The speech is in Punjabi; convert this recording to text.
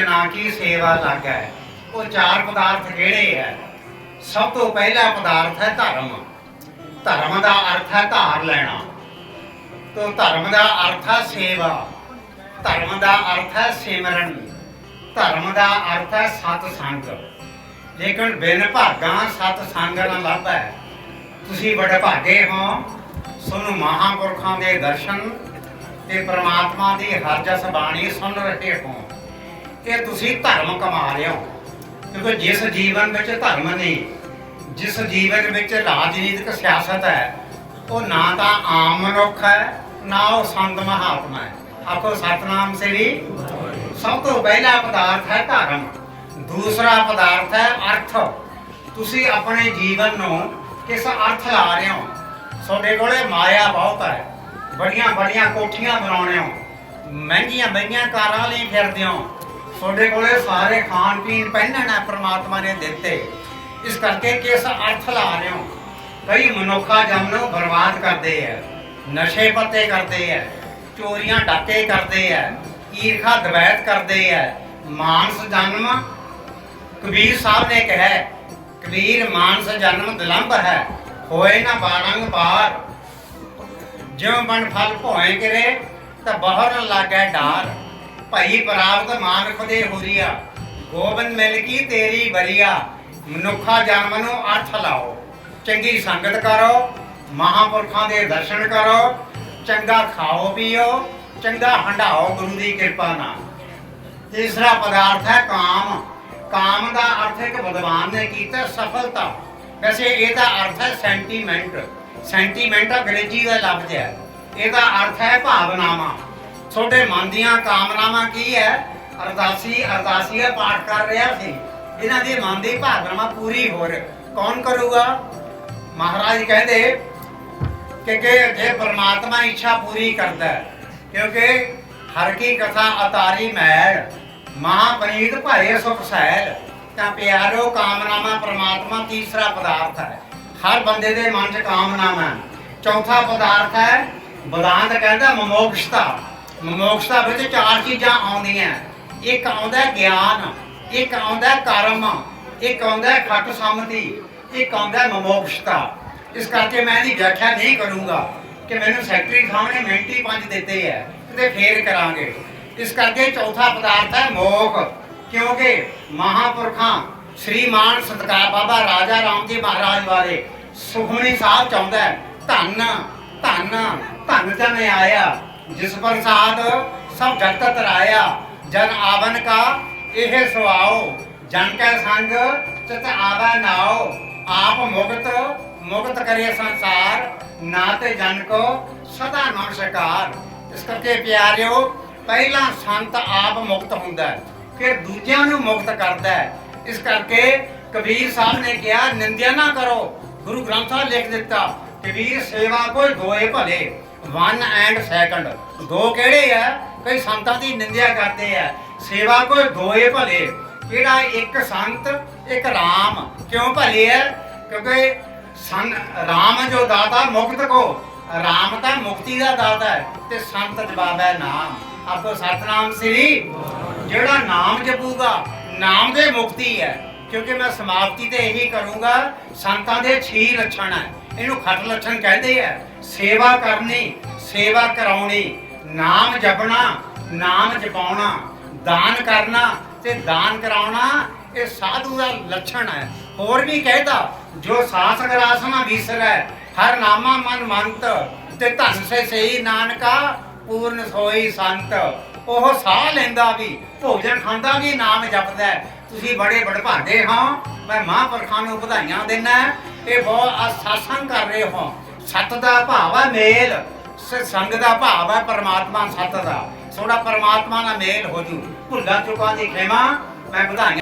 ਜਨਾ ਕੀ ਸੇਵਾ ਲੱਗੈ। ਉਹ ਚਾਰ ਪਦਾਰਥ ਕਿਹੜੇ ਹੈ ਸਭ ਤੋਂ ਪਹਿਲਾ ਪਦਾਰਥ ਹੈ ਧਰਮ। ਧਰਮ ਦਾ ਅਰਥ ਹੈ ਧਾਰ ਲੈਣਾ। ਤੋ ਧਰਮ ਦਾ ਅਰਥ ਹੈ ਸੇਵਾ। ਧਰਮ ਦਾ ਅਰਥ ਹੈ ਸਿਮਰਨ। ਧਰਮ ਦਾ ਅਰਥ ਹੈ ਸਤ ਸੰਗ ਲੇਕਿਨ ਬਿਨ ਭਾਗਾਂ ਸਤ ਸੰਗ ਨਾ ਲੱਭੈ। ਤੁਸੀਂ ਬੜੇ ਭਾਗੇ ਹੋ ਤੁਹਾਨੂੰ ਮਹਾਂਪੁਰਖਾਂ ਦੇ ਦਰਸ਼ਨ ਤੇ ਪ੍ਰਮਾਤਮਾ ਦੀ ਹਰ ਜਸ ਬਾਣੀ ਸੁਣ ਰਹੇ ਹੋ। ਇਹ ਤੁਸੀਂ ਧਰਮ ਕਮਾ ਰਹੇ ਹੋ। ਕਿਉਂਕਿ ਜਿਸ ਜੀਵਨ ਵਿੱਚ ਧਰਮ ਨਹੀਂ, ਜਿਸ ਜੀਵਨ ਵਿੱਚ ਰਾਜਨੀਤਿਕ ਸਿਆਸਤ ਹੈ, ਉਹ ਨਾ ਤਾਂ ਆਮ ਮਨੁੱਖ ਹੈ, ਨਾ ਉਹ ਸੰਤ ਮਹਾਤਮਾ ਹੈ। ਆਖੋ, ਸਤਨਾਮ ਸ੍ਰੀ ਸਭ ਤੋਂ ਪਹਿਲਾ ਪਦਾਰਥ ਹੈ ਧਰਮ। ਦੂਸਰਾ ਪਦਾਰਥ ਹੈ ਅਰਥ। ਤੁਸੀਂ ਆਪਣੇ ਜੀਵਨ ਨੂੰ ਕਿਸ ਅਰਥ ਲਾ ਰਹੇ ਹੋ? ਤੁਹਾਡੇ ਕੋਲੇ ਮਾਇਆ ਬਹੁਤ ਹੈ। ਬੜੀਆਂ ਬੜੀਆਂ ਕੋਠੀਆਂ ਬਣਾਉਣੇ ਹੋ। ਮਹਿੰਗੀਆਂ ਮਹਿੰਗੀਆਂ ਕਾਰਾਂ ਲਈ ਫਿਰਦੇ ਹੋ। ਤੁਹਾਡੇ ਕੋਲੇ ਸਾਰੇ ਖਾਣ ਪੀਣ ਪਹਿਨਣ ਹੈ ਪ੍ਰਮਾਤਮਾ ਨੇ ਦਿੱਤੇ। ਇਸ ਕਰਕੇ ਕਿਸ ਅਰਥ ਲਾ ਰਹੇ ਹੋ? ਕਈ ਮਨੁੱਖਾ ਜਨ ਨੂੰ ਬਰਬਾਦ ਕਰਦੇ ਆ, ਨਸ਼ੇ ਪੱਤੇ ਕਰਦੇ ਆ, ਚੋਰੀਆਂ ਡਾਕੇ ਕਰਦੇ ਆ, ਈਰਖਾ ਦਵੈਤ ਕਰਦੇ ਆ। ਮਾਨਸ ਜਨਮ, ਕਬੀਰ ਸਾਹਿਬ ਨੇ ਕਿਹਾ ਕਬੀਰ ਮਾਨਸ ਜਨਮ ਦਲੰਭ ਹੈ, ਹੋਏ ਨਾ ਬਾਰੰਗ ਬਾਰ ਜਿਉ ਬਣ ਫਲ ਭੋਏ ਕਰੇ, ਤਾਂ ਬਹਰ ਲਾਗੈ ਡਾਰ। ਭਈ ਪ੍ਰਾਪਤ ਮਾਨਖ ਦੇ ਹੋਰੀਆ, ਗੋਬਿੰਦ ਮਿਲ ਕੀ ਤੇਰੀ ਬਰੀਆ ਮਨੁੱਖਾ ਜਨਮ ਨੂੰ ਅਰਥ ਲਾਓ। ਚੰਗੀ ਸੰਗਤ ਕਰੋ, ਮਹਾਂਪੁਰਖਾਂ ਦੇ ਦਰਸ਼ਨ ਕਰੋ, ਚੰਗਾ ਖਾਓ ਪੀਓ, ਚੰਗਾ ਹੰਡਾਓ ਗੁਰੂ ਦੀ ਕਿਰਪਾ ਨਾਲ। ਤੀਸਰਾ ਪਦਾਰਥ ਹੈ ਕਾਮ। ਕਾਮ ਦਾ ਅਰਥ ਇੱਕ ਵਿਦਵਾਨ ਨੇ ਕੀਤਾ ਸਫਲਤਾ। ਵੈਸੇ ਇਹਦਾ ਅਰਥ ਹੈ ਸੈਂਟੀਮੈਂਟ। ਸੈਂਟੀਮੈਂਟ ਅੰਗਰੇਜ਼ੀ ਦਾ ਲਫ਼ਜ਼ ਹੈ। ਇਹਦਾ ਅਰਥ ਹੈ ਭਾਵਨਾਵਾਂ। ਤੁਹਾਡੇ ਮਨ ਦੀਆਂ ਕਾਮਨਾਵਾਂ ਕੀ ਹੈ? ਅਰਦਾਸੀ ਅਰਦਾਸੀਆ ਪਾਠ ਕਰ ਰਿਹਾ ਸੀ। ਇਹਨਾਂ ਦੀ ਮਨ ਦੀ ਭਾਵਨਾਵਾਂ ਪੂਰੀ ਹੋ ਕੌਣ ਕਰੂਗਾ? ਮਹਾਰਾਜ ਕਹਿੰਦੇ ਕਿ ਕਿ ਜੇ ਪਰਮਾਤਮਾ ਇੱਛਾ ਪੂਰੀ ਕਰਦਾ ਕਿਉਂਕਿ ਹਰ ਕੀ ਕਥਾ ਅਤਾਰੀ ਮੈਲ ਮਹਾਪਨੀਤ ਭਏ ਸੁਖ ਸਹਿਲ, ਤਾਂ ਪਿਆਰੋ ਕਾਮਨਾਵਾਂ ਪਰਮਾਤਮਾ ਤੀਸਰਾ ਪਦਾਰਥ ਹੈ। ਹਰ ਬੰਦੇ ਦੇ ਮਨ 'ਚ ਕਾਮਨਾਵਾਂ ਚੌਥਾ ਪਦਾਰਥ ਹੈ ਬਦਾਂਤ ਕਹਿੰਦਾ ਮਮੋਕਸ਼ਤਾ। ਮਮੋਕਸ਼ਤਾ ਵਿੱਚ ਚਾਰ ਚੀਜ਼ਾਂ ਆਉਂਦੀਆਂ। ਇੱਕ ਆਉਂਦਾ ਗਿਆਨ, ਇੱਕ ਆਉਂਦਾ ਕਰਮ, ਇੱਕ ਆਉਂਦਾ ਖੱਟ ਸਮਤੀ, ਇੱਕ ਆਉਂਦਾ ਮਮੋਕਸ਼ਤਾ ਇਸ ਕਰਕੇ ਮੈਂ ਇਹਦੀ ਵਿਆਖਿਆ ਨਹੀਂ ਕਰੂੰਗਾ ਕਿ ਮੈਨੂੰ ਸੈਕਟਰੀ ਸਾਹਿਬ ਨੇ ਮਿੰਟੀ ਪੰਜ ਦਿੱਤੇ ਹੈ ਤੇ ਫੇਰ ਕਰਾਂਗੇ। ਇਸ ਕਰਕੇ ਚੌਥਾ ਪਦਾਰਥ ਹੈ ਮੋਖ ਕਿਉਂਕਿ ਮਹਾਪੁਰਖਾਂ ਸ਼੍ਰੀਮਾਨ ਸਤਕਾਰ ਬਾਬਾ ਰਾਜਾ ਰਾਮ ਜੀ ਮਹਾਰਾਜ ਬਾਰੇ ਸੁਖਮਨੀ ਸਾਹਿਬ ਚਾਹੁੰਦਾ ਹੈ, ਧੰਨ ਧੰਨ ਧੰਨ ਜਨ ਆਇਆ। ਜਿਸ ਪ੍ਰਸਾਦ ਸਭ ਜਗਤ ਤਰਾਇਆ, ਜਨ ਆਵਨ ਕਾ, ਇਹ ਸੁਆਓ। ਜਨ ਕੈ ਸੰਗ, ਚਿਤ ਆਵੈ ਨਾਓ। ਆਪ ਮੁਕਤ ਮੁਕਤ ਕਰੇ ਸੰਸਾਰ, ਨਾ ਤੇ ਜਨ ਕੋ ਸਦਾ ਨਮਸਕਾਰ ਇਸ ਕਰਕੇ ਪਿਆਰਿਓ, ਪਹਿਲਾ ਸੰਤ ਆਪ ਮੁਕਤ ਹੁੰਦਾ ਹੈ, ਫਿਰ ਦੂਜਿਆਂ ਨੂੰ ਮੁਕਤ ਕਰਦਾ ਹੈ। ਇਸ ਕਰਕੇ ਕਬੀਰ ਸਾਹਿਬ ਨੇ ਕਿਹਾ, ਨਿੰਦਿਆ ਨਾ ਕਰੋ। ਗੁਰੂ ਗ੍ਰੰਥ ਸਾਹਿਬ ਲਿਖ ਦਿੱਤਾ ਕਬੀਰ ਸੇਵਾ ਕੋਈ ਦੋਏ ਭਲੇ। ਵਨ ਐਂਡ ਸੈਕੰਡ ਦੋ ਕਿਹੜੇ ਆ? ਕਈ ਸੰਤਾਂ ਦੀ ਨਿੰਦਿਆ ਕਰਦੇ ਆ। ਸੇਵਾ ਕੋਈ ਦੋਏ ਭਲੇ। ਕਿਹੜਾ ਇੱਕ ਸੰਤ, ਇੱਕ ਰਾਮ? ਕਿਉਂ ਭਲੇ ਹੈ ਕਿਉਂਕਿ ਸੰਨ ਰਾਮ ਜੋ ਦਾਤਾ, ਮੁਕਤ ਕੋ। ਰਾਮ ਤਾਂ ਮੁਕਤੀ ਦਾ ਦਾਤਾ ਹੈ ਤੇ ਸੰਤ ਜਵਾਬ ਹੈ ਨਾਮ। ਆਪੋ ਸਤਨਾਮ ਸ੍ਰੀ। ਜਿਹੜਾ ਨਾਮ ਜਪੂਗਾ, ਨਾਮ ਦੇ ਮੁਕਤੀ ਹੈ। ਕਿਉਂਕਿ ਮੈਂ ਸਮਾਪਤੀ ਤੇ ਇਹੀ ਕਰੂੰਗਾ, ਸੰਤਾਂ ਦੇ ਛੇ ਲੱਛਣ ਹੈ। ਇਹਨੂੰ ਖੱਟ ਲੱਛਣ ਕਹਿੰਦੇ ਆ। ਸੇਵਾ ਕਰਨੀ, ਸੇਵਾ ਕਰਾਉਣੀ, ਨਾਮ ਜਪਣਾ, ਨਾਮ ਜਪਾਉਣਾ, ਦਾਨ ਕਰਨਾ ਤੇ ਦਾਨ ਕਰਾਉਣਾ, ਇਹ ਸਾਧੂ ਦਾ ਲੱਛਣ ਹੈ। ਹੋਰ ਵੀ ਕਹਿੰਦਾ ਜੋ ਸਾਸ ਗਰਾਸਨਾ ਵਿਸਰੈ, ਹਰ ਨਾਮਾ ਮਨ ਮੰਤ ਤੇ ਧਨ ਸੇ ਸਹੀ ਨਾਨਕਾ, ਪੂਰਨ ਸੋਈ ਸੰਤ। ਉਹ ਸਾਹ ਲੈਂਦਾ ਵੀ, ਭੋਜਨ ਖਾਂਦਾ ਵੀ, ਨਾਮ ਜਪਦਾ ਤੁਸੀਂ ਬੜੇ ਬੜਭਾਗੇ ਹੋ, ਮੈਂ ਮਹਾਂਪੁਰਖਾਂ ਨੂੰ ਵਧਾਈਆਂ ਦਿੰਦਾ ਇਹ ਬਹੁਤ ਆ ਸਾਸੰਗ ਕਰ ਰਹੇ ਹੋ। ਸਤ ਦਾ ਭਾਵ ਹੈ ਮੇਲ ਸ- ਸੰਗ ਦਾ ਭਾਵ ਹੈ ਪਰਮਾਤਮਾ ਸਤ ਦਾ। ਥੋੜਾ ਪਰਮਾਤਮਾ ਨਾਲ ਮੇਲ ਹੋ ਜੂ। ਭੁੱਲਾਂ ਚੁੱਕਾਂ ਦੀ ਖਿਮਾ, ਮੈਂ ਵਧਾਈਆਂ